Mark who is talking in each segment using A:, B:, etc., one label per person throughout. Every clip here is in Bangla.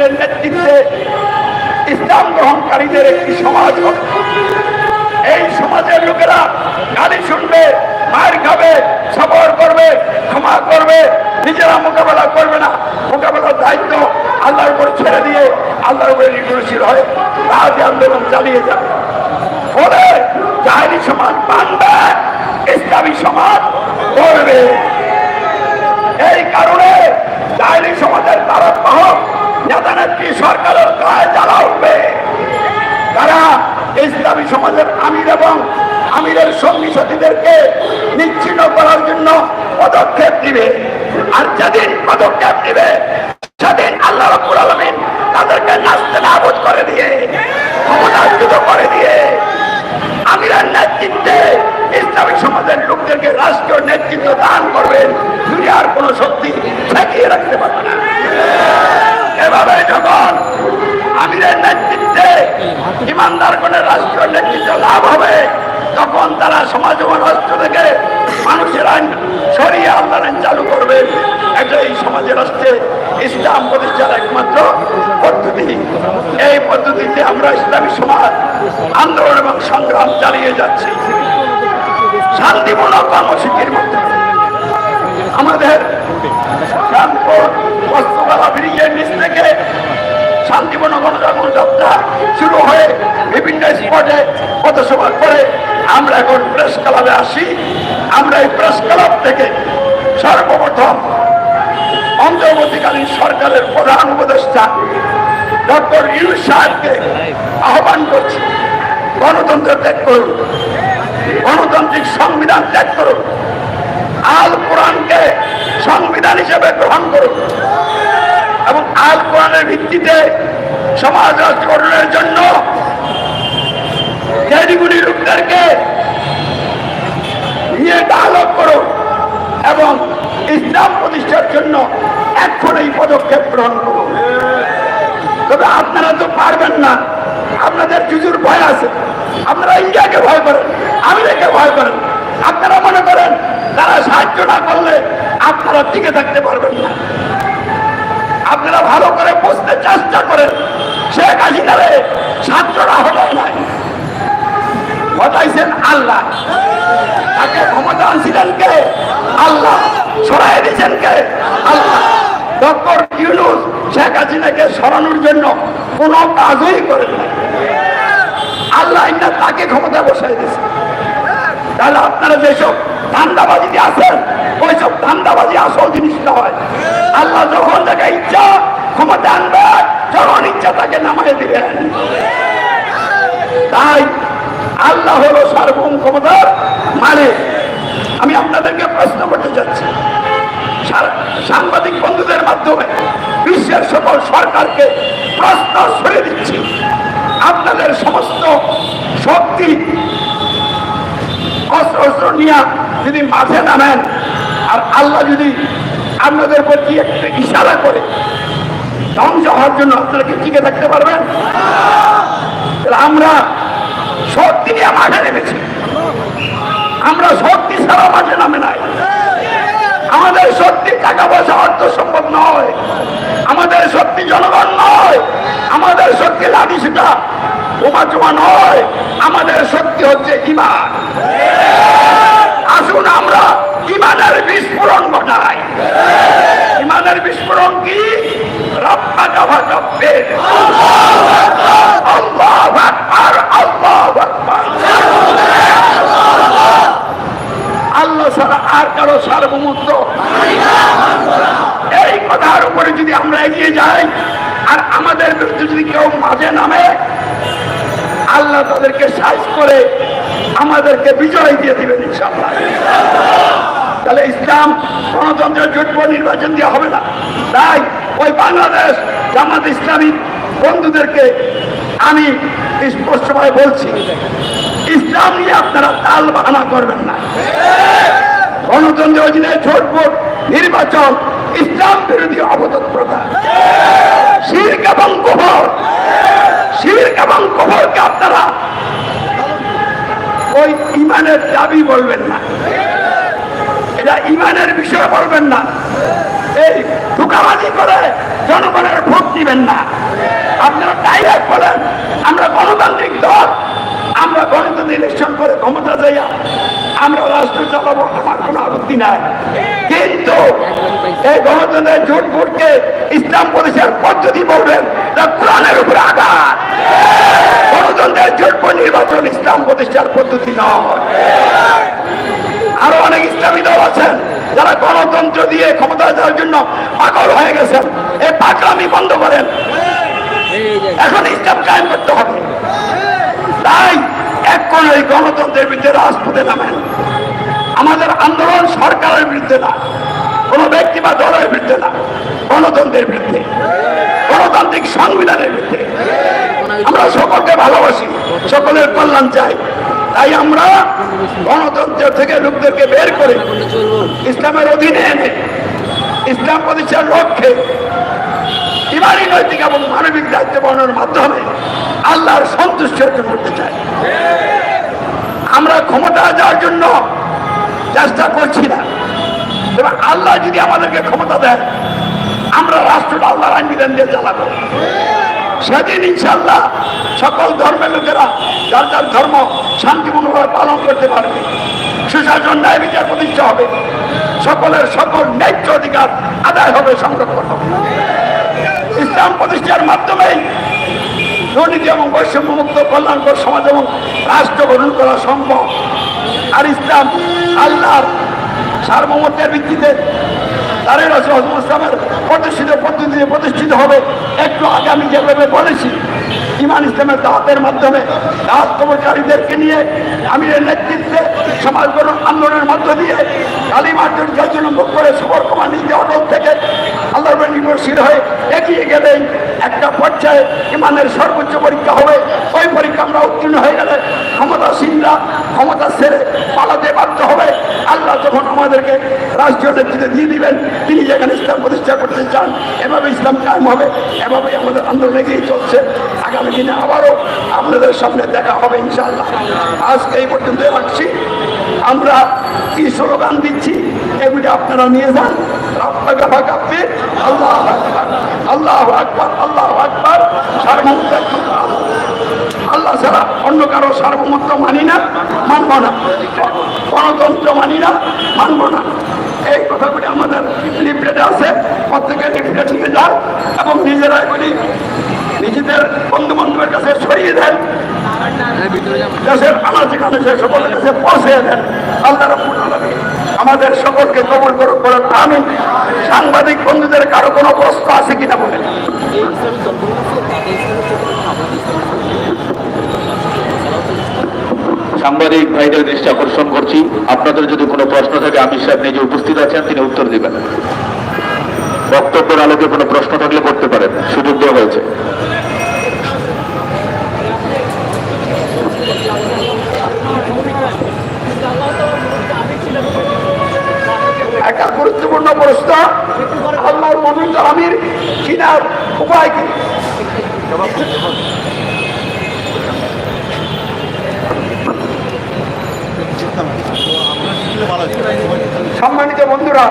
A: আমিরের নেতৃত্বে ইসলাম গ্রহণকারীদের একটি সমাজ এই সমাজের লোকেরা গালি শুনবে, মার খাবে, সবর করবে, ক্ষমা করবে, নিজেরা মোকাবেলা করবে না। মোকাবেলার দায়িত্ব আল্লাহর উপর ছেড়ে দিয়ে আল্লাহর উপরে নির্ভরশীল হয়ে রাজে আন্দোলন চালিয়ে যাবে। ফলে জাহিরি সমাজ বাংলা ইসলামী সমাজ করবে এই কারণে জাহিরি সমাজের তারা বাহক নেতা সরকারের গায়ে জ্বালা উঠবে। তারা ইসলামী সমাজের আমির এবং আমিরের সঙ্গী সাথীদেরকে নিচ্ছিন্ন করার জন্য পদক্ষেপ দিবে আর যেদিন পদক্ষেপ দিবে সেদিন আল্লাহ রব্বুল আলমিন তাদেরকে নাচতে নাবুদ করে দিয়ে ক্ষমতাচ্যুত করে দিয়ে, আমিরের নেতৃত্বে ইসলামী সমাজের লোকদেরকে রাষ্ট্রীয় নেতৃত্ব দান করবেন। দুনিয়ার কোন শক্তি ঠেকিয়ে রাখতে পারবে না এভাবে যখন আমিরের নেতৃত্বে ইমানদার কোন রাষ্ট্রীয় নেতৃত্ব লাভ হবে তখন তারা সমাজ ও রাষ্ট্র থেকে মানুষের আইন সরিয়ে আল্লাহ আইন চালু করবেন এটা এই সমাজের রাষ্ট্রে ইসলাম প্রতিষ্ঠার একমাত্র পদ্ধতি। এই পদ্ধতিতে আমরা ইসলামী সমাজ, আন্দোলন এবং সংগ্রাম চালিয়ে যাচ্ছি। শান্তিপূর্ণ কর্মসূচির মাধ্যমে আমাদের বস্ত্রকলা ব্রিজের নিচ থেকে শান্তিপূর্ণ গণজাগরণ যাত্রা শুরু হয়ে বিভিন্ন স্পটে পথসভা করে আমরা এখন প্রেস ক্লাবে আসি। আমরা এই প্রেস ক্লাব থেকে সর্বপ্রথম অন্তর্বর্তীকালীন সরকারের প্রধান উপদেষ্টা ডক্টর ইউ সাহেবকে আহ্বান করছি, গণতন্ত্র ত্যাগ করুন, গণতান্ত্রিক সংবিধান ত্যাগ করুন, আল কোরআনকে সংবিধান হিসেবে গ্রহণ করুন। আল কোরআনের ভিত্তিতে সমাজ রাজকরণের জন্য ক্যাডিগুলি লোকদেরকে নিয়ে ডায়ালগ করুন এবং ইসলাম প্রতিষ্ঠার জন্য এখন এই পদক্ষেপ গ্রহণ করুন। তবে আপনারা তো পারবেন না। আপনাদের জুজুর ভয় আছে। আপনারা ইন্ডিয়াকে ভয় করেন, আমেরিকাকে ভয় করেন। আপনারা মনে করেন তারা সাহায্য না করলে আপনারা টিকে থাকতে পারবেন না। আপনারা ভালো করে বুঝতে চেষ্টা করেন। শেখ হাসিনারে ছাত্ররা হটায় নাই। হটাইছেন আল্লাহ। তাকে ক্ষমতা আনছিলেন কে? আল্লাহ। সরাই দিয়েছেন কে? আল্লাহ। ডক্টর ইউনুস শেখ হাসিনাকে সরানোর জন্য কোনো কাজই করেন আল্লাহ তাকে ক্ষমতা বসাই দিয়েছে। তাহলে আপনারা যেসব ধান্দাবাজিতে আছেন ওইসব ধান্দাবাজি আসল জিনিসটা হয় আল্লাহ যখন তাকে ইচ্ছা ক্ষমতা আনবে যখন ইচ্ছা তাকে নামাই দিবেন। তাই আল্লাহ হলো সার্বভৌম ক্ষমতার মালিক। আমি আপনাদেরকে প্রশ্ন করতে সার- সাংবাদিক বন্ধুদের মাধ্যমে বিশ্বের সকল সরকারকে প্রশ্ন সরে দিচ্ছি। আপনাদের সমস্ত শক্তি অস্ত্র অস্ত্র নিয়ে যদি মাঠে নামেন, আর আল্লাহ যদি আপনাদের প্রতি একটু ইশারা করে ধ্বংস হওয়ার জন্য আপনারা কি টিকে থাকতে পারবেন? আমরা শক্তি নিয়ে মাঠে নেমেছি। আমরা শক্তি ছাড়া মাঠে নামে নাই। আমাদের শক্তি টাকা পয়সা, অর্থ সম্ভব নয়। আমাদের শক্তি জনগণ নয়। আমাদের শক্তি লাঠি সেটা বোমা নয়। আমাদের শক্তি হচ্ছে ইমান আসুন আমরা ইমানের বিস্ফোরণ ঘটাই। ইমানের বিস্ফোরণ কি? আল্লাহ আর কারও এই কথার উপরে যদি আমরা এগিয়ে যাই, আর আমাদের বিরুদ্ধে যদি কেউ মাঝে নামে, আল্লাহ তাদেরকে সাইজ করে আমাদেরকে বিজয় দিয়ে দিবেন তাহলে ইসলাম গণতন্ত্রের জোটব নির্বাচন দিয়ে হবে না। তাই ওই বাংলাদেশ জামাত ইসলামী বন্ধুদেরকে আমি স্পষ্টভাবে বলছি, ইসলাম নিয়ে আপনারা তাল বাহানা করবেন না। গণতন্ত্রের অধীনে ছোট ভোট, নির্বাচন, ইসলাম বিরোধী অবদত প্রথা শির্ক এবং কবর শির্ক এবং কবরকে আপনারা ওই ইমানের দাবি বলবেন না। এটা ইমানের বিষয় বলবেন না। এই ধোকাবাজি করে জনগণের ভোট দিবেন না। আপনারা ডাইরেক্ট বলেন, আমরা গণতান্ত্রিক দল, আমরা গণতন্ত্র ইলেকশন করে ক্ষমতা যাইয়া আমরা রাষ্ট্র চালাবো, আমার কোনো আপত্তি নাই। কিন্তু এই গণতন্ত্রের জোট ভোটকে ইসলাম প্রতিষ্ঠার পদ্ধতি বলবেন, তা কোরআনের উপরে আঘাত। গণতন্ত্রের জোট ভোট নির্বাচন ইসলাম প্রতিষ্ঠার পদ্ধতি নয়। আরও অনেক ইসলামী দল আছেন যারা গণতন্ত্র দিয়ে ক্ষমতা যাওয়ার জন্য পাগল হয়ে গেছেন। এই পাগলামি বন্ধ করেন। এখন ইসলাম কায়েম করতে হবে। তাই এক কোন এই গণতন্ত্রের বিরুদ্ধে রাজপথে নামেন। আমাদের আন্দোলন সরকারের বিরুদ্ধে না, কোনো ব্যক্তি বা দলের বিরুদ্ধে না, গণতন্ত্রের বিরুদ্ধে, গণতান্ত্রিক সংবিধানের বিরুদ্ধে। আমরা সকলকে ভালোবাসি। সকলের কল্যাণ চাই। তাই আমরা গণতন্ত্র থেকে লোকদেরকে বের করে ইসলামের অধীনে এনে ইসলাম প্রতিষ্ঠার লক্ষ্যে ইমানি নৈতিক এবং মানবিক দায়িত্ব পালনের মাধ্যমে আল্লাহর সন্তুষ্ট অর্জন করতে চাই। আমরা ক্ষমতা যাওয়ার জন্য চেষ্টা করছি না। তবে আল্লাহ যদি আমাদেরকে ক্ষমতা দেয় আমরা রাষ্ট্রটা আল্লাহর আইন বিধান দিয়ে চালাবো। সেদিন ইনশাল্লাহ সকল ধর্মের লোকেরা যার যার ধর্ম শান্তিপূর্ণভাবে পালন করতে পারবে। সুশাসন ন্যায় বিচার প্রতিষ্ঠা হবে। সকলের সকল ন্যায্য অধিকার আদায় হবে, সংরক্ষণ হবে। ইসলাম প্রতিষ্ঠার মাধ্যমেই দুর্নীতি এবং বৈষম্যমুক্ত কল্যাণকর সমাজ এবং রাষ্ট্র গঠন করা সম্ভব। আর ইসলাম আল্লাহর সার্বভৌমত্বের ভিত্তিতে তারে রসুল ইসলামের প্রতিষ্ঠিত পদ্ধতিতে প্রতিষ্ঠিত হবে। একটু আগে আমি যেভাবে বলেছি ইমান ইসলামের দাঁতের মাধ্যমে দাঁত কবরকারীদেরকে নিয়ে আমিরের নেতৃত্বে সমাজ আন্দোলনের মধ্য দিয়ে কালী মার্জন জন্য মুখ করে সবর কমা নিজে অটল থেকে আল্লাহর উপর নির্ভরশীল হয়ে এগিয়ে গেলেই একটা পর্যায়ে ইমানের সর্বোচ্চ পরীক্ষা হবে। ওই পরীক্ষা আমরা উত্তীর্ণ হয়ে গেলে ক্ষমতাসীনরা ক্ষমতা ছেড়ে পালাতে বাধ্য হবে। আল্লাহ যখন আমাদেরকে রাষ্ট্রীয় নেতৃত্বে দিয়ে দিবেন, তিনি যেখানে ইসলাম প্রতিষ্ঠা করতে চান, এভাবে ইসলাম কায়েম হবে এভাবেই আমাদের আন্দোলন এগিয়ে চলছে। আগামী দিনে আবারও আপনাদের সামনে দেখা হবে ইনশাআল্লাহ। আজকে এই পর্যন্ত রাখছি। আমরা কি স্লোগান দিচ্ছি, এগুলি আপনারা নিয়ে যান। আপনাকে কাঁপবে আল্লাহ আল্লাহ আকবার আল্লাহ আকবার। সার্বভৌমত্ব আল্লাহ। ছাড়া অন্য কারও সার্বভৌমত্ব মানি না, মানব না। গণতন্ত্র মানি না, মানব না। এই কথাগুলি আমাদের লিফলেটে আছে প্রত্যেকে লিফলেট নিয়ে যান এবং নিজেরা এগুলি নিজেদের বন্ধু বান্ধবের কাছে ছড়িয়ে দেন। দেশের আনাচে কানাচে সকলের কাছে পৌঁছে দেন। আল্লাহ রাব্বুল আলামিন আমাদের সকলকে কবল বলেন আমি সাংবাদিক বন্ধুদের কারও কোনো প্রশ্ন আছে কিনা বলেন?
B: সাংবাদিক ভাইদের দৃষ্টি আকর্ষণ করছি। আপনাদের যদি কোনো প্রশ্ন থাকে, আমির সাহেব নিজে উপস্থিত আছেন, তিনি উত্তর দেবেন। বক্তব্যের আলোকে কোনো প্রশ্ন থাকলে করতে পারেন। সুযোগ দেওয়া হয়েছে
A: একটা গুরুত্বপূর্ণ প্রশ্ন। আল্লাহর আমির উপায় কি? সম্মানিত বন্ধুরা,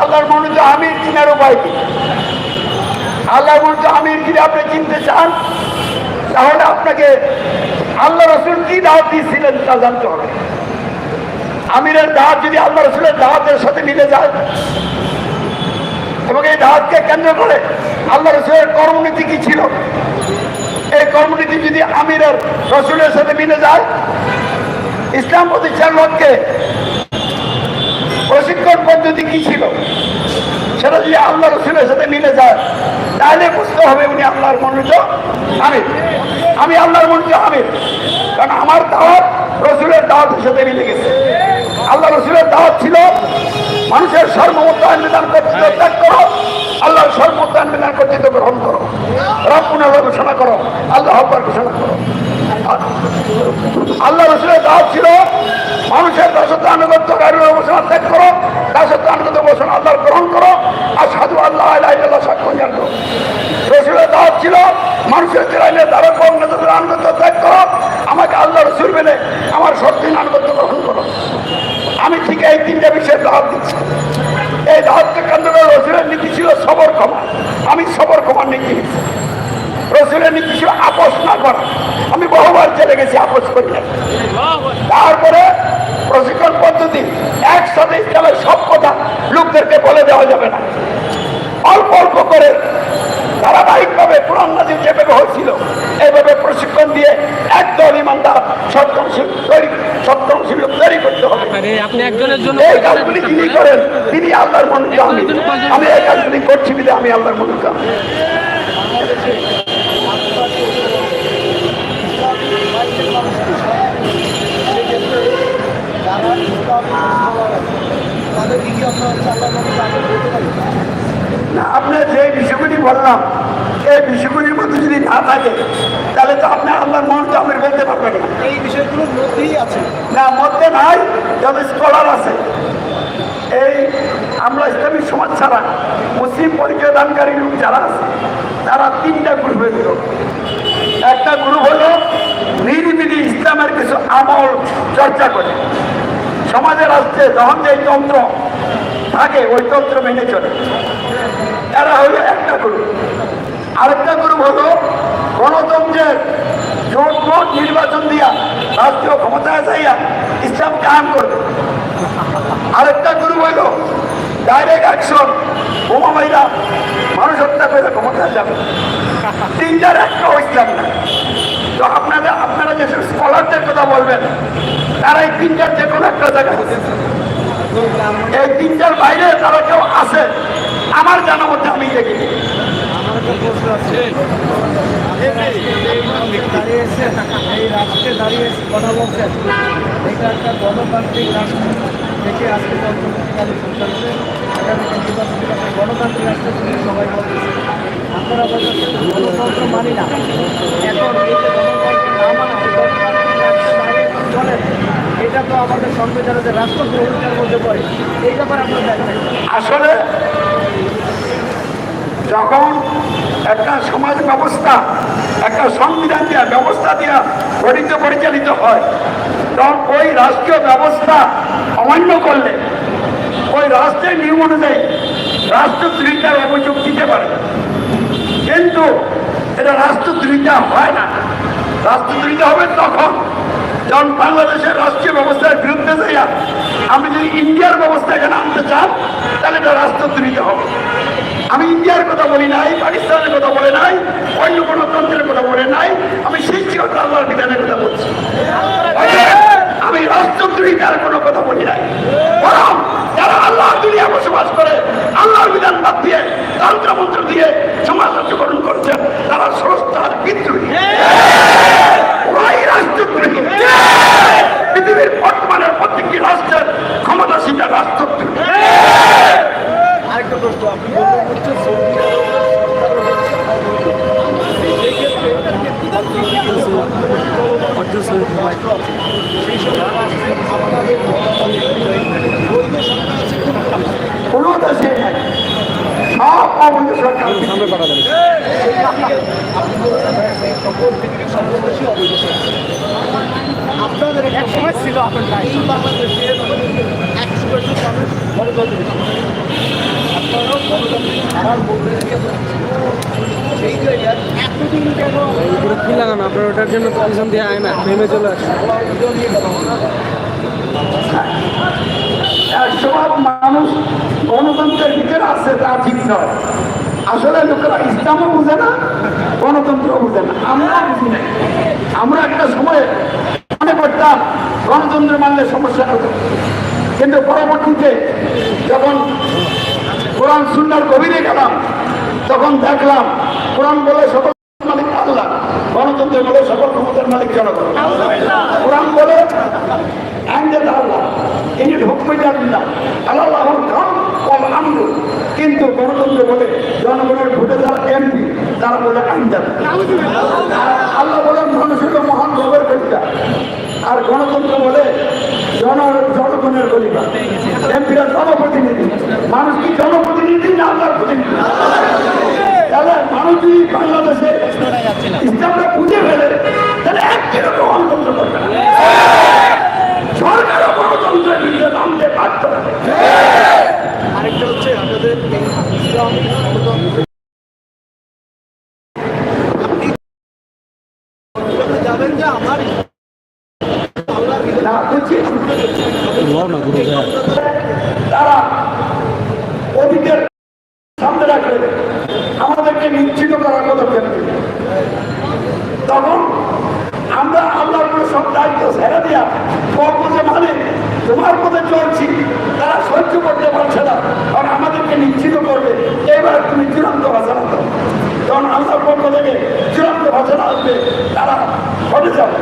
A: আল্লাহর মনোনীত আমির চিনার উপায় কি? আল্লাহর মনোনীত আমির, যদি আপনি চিনতে চান, তাহলে আপনাকে আল্লাহ রসুল কি দাওয়াত দিয়েছিলেন তা জানতে হবে। আমিরের দাওয়াত যদি আল্লাহ রসুলের দাওয়াতের সাথে মিলে যায় এবং এই দাওয়াতকে কেন্দ্র করে আল্লাহ রসুলের কর্মনীতি কি ছিল? এই কর্মনীতি যদি আমিরের রসুলের সাথে মিলে যায়, ইসলাম প্রতিষ্ঠার লক্ষ্যে প্রশিক্ষণ পদ্ধতি কি ছিল? সেটা যদি আল্লাহ রসুলের সাথে মিলে যায়, তাহলে বুঝতে হবে উনি আল্লাহর মনোনীত আমির। আমি আল্লাহর মনোনীত আমির। কারণ আমার দাওয়াত রসুলের দাওয়াতের সাথে মিলে গেছে। আল্লাহ রসুলের দাওয়াত ছিল মানুষের সর্বমত্ত আইন বিধান কর্তৃত্ব ত্যাগ করো। আল্লাহর সর্বমত্ত আইন বিধান কর্তৃত্ব গ্রহণ করো। রব্বুনের ঘোষণা করো, আল্লাহ হব্বার ঘোষণা করো। আল্লাহ রসুলের দাওয়াত ছিল, মানুষের দাসত্ব আনুগত্য গাড়ির ঘোষণা, ত্যাগ করো। দাসত্ব আনুগত্য ঘোষণা, আল্লাহর গ্রহণ করো। আর সাধু আল্লাহ আল্লাহ সাক্ষ্য জানতো। রসুলের দাওয়াত ছিল, মানুষের জেলাইলে তারা কম নেতাদের আনুগত্য ত্যাগ করো। আমাকে আল্লাহ রসুল মেনে আমার সত্যি আনুগত্য গ্রহণ করো। আমি ঠিক এই তিনটা বিষয়ের দাওয়াত দিচ্ছি। এই দাওয়াত কেন্দ্র রসুলের নীতি ছিল সবর ক্ষমা। আমি সবর ক্ষমার নীতি রসুলের নীতি ছিল আপোষ না করা। আমি বহুবার চলে গেছি আপোষ করি তারপরে প্রশিক্ষণ পদ্ধতি, একসাথে ইসলামের সব কথা লোকদেরকে বলে দেওয়া যাবে না। অল্প অল্প করে ধারাবাহিকভাবে পুরান যেভাবে হয়েছিল এইভাবে প্রশিক্ষণ দিয়ে একদল ইমানদার সত্যমশীল তৈরি সত্যমশীল লোক তৈরি করতে হবে
C: আপনি একজনের জন্য
A: এই কাজগুলি যিনি করেন তিনি আল্লাহর আমি আমি এই কাজগুলি করছি বিধে আমি আল্লাহর না আপনার যে বিষয়গুলি বললাম এই বিষয়গুলির মধ্যে যদি না থাকে তাহলে তো আপনি আল্লাহর মনকে আমি বলতে পারবেন না।
D: এই বিষয়গুলোর মধ্যেই আছে।
A: না মধ্যে নাই তবে স্কলার আছে। এই আমরা ইসলামী সমাজ ছাড়া মুসলিম পরিচয় দানকারী লোক যারা আছে তারা তিনটা গ্রুপে দিল একটা গ্রুপ হলো নিরিবিলি ইসলামের কিছু আমল চর্চা করে। সমাজে রাষ্ট্রে যখন যে তন্ত্র থাকে ওই তন্ত্র মেনে চলে। এরা হলো একটা গ্রুপ আরেকটা গ্রুপ হলো গণতন্ত্রের জোট ভোট নির্বাচন দিয়া রাষ্ট্রীয় ক্ষমতায় যাইয়া ইসলাম কায়েম করবে। আরেকটা গ্রুপ হইল ডাইরেক্ট অ্যাকশন বোমা মাইরা মানুষ হত্যা করে ক্ষমতায় যাবে। তিনটার একটা ইসলাম না। তো আপনাদের আপনারা যেসব স্কলারদের কথা বলবেন তারা এই তিনটার যে কোনো একটা জায়গায় এই তিনটার বাইরে তারা কেউ আছে, আমার জানা মধ্যে আমি দেখিনি
D: দাঁড়িয়েছে এই রাষ্ট্রে দাঁড়িয়ে কথা বলছেন এটা একটা গণতান্ত্রিক রাষ্ট্র থেকে আজকে গণতান্ত্রিক রাষ্ট্র থেকে সবাই বলতেছে মানি না এখন এই যে গণতন্ত্র না তো আমাদের সংবিধানের রাষ্ট্রদ্রোহিতার মধ্যে পড়ে এই ব্যাপারে আপনারা
A: আসলে যখন একটা সমাজ ব্যবস্থা, একটা সংবিধান দেওয়া ব্যবস্থা দেওয়া গঠিত, পরিচালিত হয়, তখন ওই রাষ্ট্রীয় ব্যবস্থা অমান্য করলে, ওই রাষ্ট্রের নিয়ম অনুযায়ী রাষ্ট্রদ্রোহিতার অভিযোগ দিতে পারে। কিন্তু এটা রাষ্ট্রদ্রোহিতা হয় না। রাষ্ট্রদ্রোহিতা হবে তখন যখন বাংলাদেশের রাষ্ট্রীয় ব্যবস্থার বিরুদ্ধে যাইয়া আমি যদি ইন্ডিয়ার ব্যবস্থা এখানে আনতে চান, তাহলে এটা রাষ্ট্রদ্রোহিতা হবে। আমি ইন্ডিয়ার কথা বলি নাই পাকিস্তানের কথা বলে নাই অন্য কোনো তন্ত্রের কথা বলে নাই আমি সৃষ্টিগত আল্লাহর বিধানের কথা বলছি আমি রাষ্ট্রদ্রোহিতার কোনো কথা বলি নাই বরং যারা আল্লাহর দুনিয়া বসবাস করে আল্লাহর বিধান বাদ দিয়ে তন্ত্রমন্ত্র দিয়ে সমাজ রক্ষকরণ করছেন তারা স্রষ্টার বিদ্রোহী ওরাই রাষ্ট্রদ্রোহী পৃথিবীর বর্তমানের প্রত্যেকটি রাষ্ট্রের ক্ষমতাসীনটা রাষ্ট্রদ্রোহী
D: আরেকটা প্রশ্ন আপনি বললেন হচ্ছে সৌদি
A: কোনো দেশে সব অবৈধ সরকার
D: আপনাদের এক সময় ছিল আপনার
C: লাগানো আপনার ওটার জন্য কমিশন দিয়ে আয় না নেমে চলে আসে।
A: সব মানুষ গণতন্ত্রের ভিতরে আছে, তা ঠিক নয়। আসলে লোকেরা ইসলামও বুঝে না, গণতন্ত্রও বুঝে না। আমরা বুঝি না। আমরা একটা সময় মনে করতাম গণতন্ত্র মানলে সমস্যা হতো কিন্তু পরবর্তীতে যখন কোরআন সুন্নার গভীরে গেলাম, তখন দেখলাম কোরআন বলে সকল মালিক আল্লাহ গণতন্ত্র বলে সকল ক্ষমতার মালিক জনগণ। কোরআন বলে কিন্তু গণতন্ত্র বলে জনগণের ভোটে যারা এমপি, তারা বলে আইনদার আল্লাহ বলেন, মানুষের মহান কবিতা আর গণতন্ত্র বলে কবিতা এমপিরা জনপ্রতিনিধি। মানুষ কি জনপ্রতিনিধি না আল্লাহর প্রতিনিধি? তাহলে মানুষ যদি বাংলাদেশে ইসলামটা বুঝে ফেলে, তাহলে একদিনও গণতন্ত্র করবে না সরকারও গণতন্ত্রের বিরুদ্ধে নামতে পারত হবে।
D: আরেকটা হচ্ছে যাবেন যে আমার
A: না বুঝছি
C: গুরু যায়
A: তারা অতীতের সামনে রাখলে আমাদেরকে নিশ্চিত করার পদক্ষেপ নেবে। তখন আমরা আল্লাহর উপরে সব দায়িত্ব ছেড়ে দিয়া পথে মানে তোমার পথে চলছি তারা সহ্য করতে পারছে না কারণ আমাদেরকে নিশ্চিত করবে এবার তুমি চূড়ান্ত ভাষণা দাও। যখন আল্লাহর পক্ষ থেকে চূড়ান্ত ভাষণা আসবে, তারা ঘটে যাবে।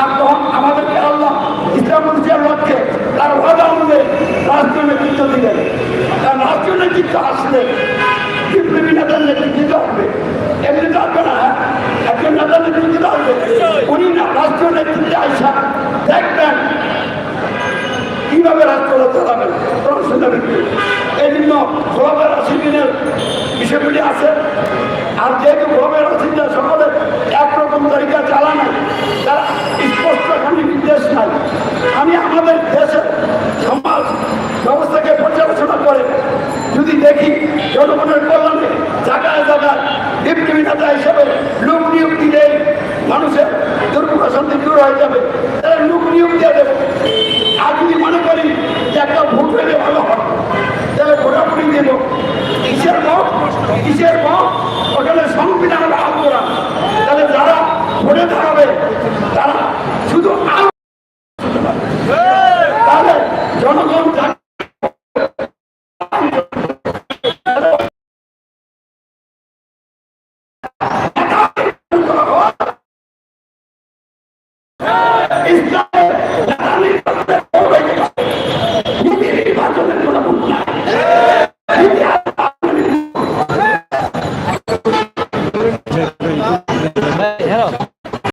A: আর তখন আমাদেরকে আল্লাহ ইসলাম লক্ষ্যে তার ওয়াদা অনুযায়ী রাষ্ট্রীয় নেতৃত্ব দিলেন তার রাষ্ট্রীয় নেতৃত্ব আসলে বিপ্লবী নেতার নেতৃত্ব আসবে। এমনি আসবে না হ্যাঁ? একজন নেতার নেতৃত্ব আসবে। উনি না রাষ্ট্রীয় নেতৃত্বে আইসা দেখবেন কীভাবে রাষ্ট্রটা চালাবেন এই জন্য গমের আশিদিনের বিষয়গুলি আছে। আর যেহেতু গমের আশিদা সকলের একরকম তরিকা চালানো তার স্পষ্ট কোনো নির্দেশ নাই। আমি আমাদের দেশের সমাজ ব্যবস্থাকে পর্যালোচনা করে যদি দেখি জনগণের কল্যাণে জায়গায় জায়গায় ডিপ্টি হিসেবে লোক নিয়োগ দিলে মানুষের দুর্গ অশান্তি দূর হয়ে যাবে। তারা লোক নিয়োগ দিয়ে দেবে। আর যদি মনে করি যে একটা ভোট পেলে ভালো হবে তাহলে ভোটাভুটি দেব। কিসের মত কিসের মত ওখানে সংবিধানের আগ্রহ